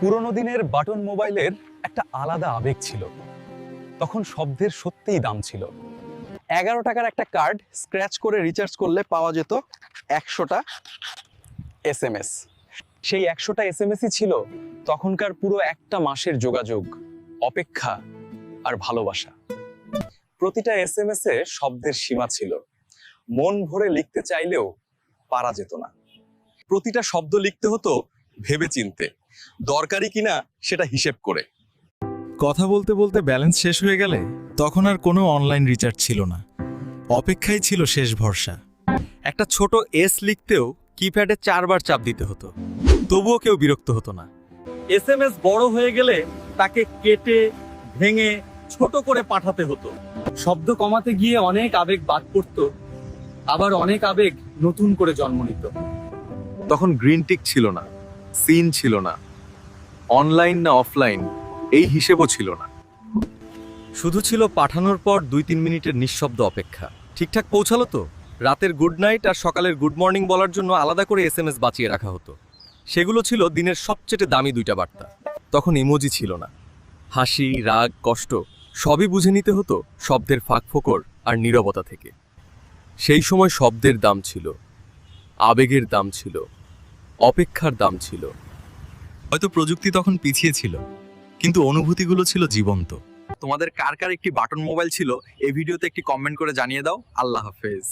পুরোনো দিনের বাটন মোবাইলের একটা আলাদা আবেগ ছিল। তখন শব্দের সত্যিই দাম ছিল। এগারো টাকার একটা কার্ড স্ক্র্যাচ করে রিচার্জ করলে পাওয়া যেত একশোটা এস এম এস। সেই একশোটা এস এম এসই ছিল তখনকার পুরো একটা মাসের যোগাযোগ, অপেক্ষা আর ভালোবাসা। প্রতিটা এস এম এস এ শব্দের সীমা ছিল। মন ভরে লিখতে চাইলেও পারা যেত না। প্রতিটা শব্দ লিখতে হতো ভেবে চিনতে দরকারি কিনা সেটা হিসেব করে। কথা বলতে বলতে ব্যালেন্স শেষ হয়ে গেলে তখন আর কোনো অনলাইন রিচার্জ ছিল না। অপেক্ষাই ছিল শেষ ভরসা। একটা ছোট এস লিখতেও কিপ্যাডে চারবার চাপ দিতে হতো। তবুও কেউ বিরক্ত হতো না। এস এম এস বড় হয়ে গেলে তাকে কেটে, ভেঙে, ছোট করে পাঠাতে হতো। শব্দ কমাতে গিয়ে অনেক আবেগ বাদ পড়তো, আবার অনেক আবেগ নতুন করে জন্ম নিত। তখন গ্রিন টিক ছিল না, সিন ছিল না। অনলাইন না অফলাইন, এই হিসেবও ছিল না। শুধু ছিল পাঠানোর পর দুই তিন মিনিটের নিঃশব্দ অপেক্ষা। ঠিকঠাক পৌঁছালো তো? রাতের গুড নাইট আর সকালের গুড মর্নিং বলার জন্য আলাদা করে এস বাঁচিয়ে রাখা হতো। সেগুলো ছিল দিনের সবচেয়ে দামি দুইটা বার্তা। তখন ইমোজি ছিল না। হাসি, রাগ, কষ্ট, সবই বুঝে নিতে হতো শব্দের ফাঁকফোকর আর নীরবতা থেকে। সেই সময় শব্দের দাম ছিল। আবেগের দাম ছিল। অপেক্ষার দাম ছিল। হয়তো প্রযুক্তি তখন পিছিয়ে ছিল, কিন্তু অনুভূতিগুলো ছিল জীবন্ত। তোমাদের কার কার একটি বাটন মোবাইল ছিল, এই ভিডিওতে একটি কমেন্ট করে জানিয়ে দাও। আল্লাহ হাফেজ।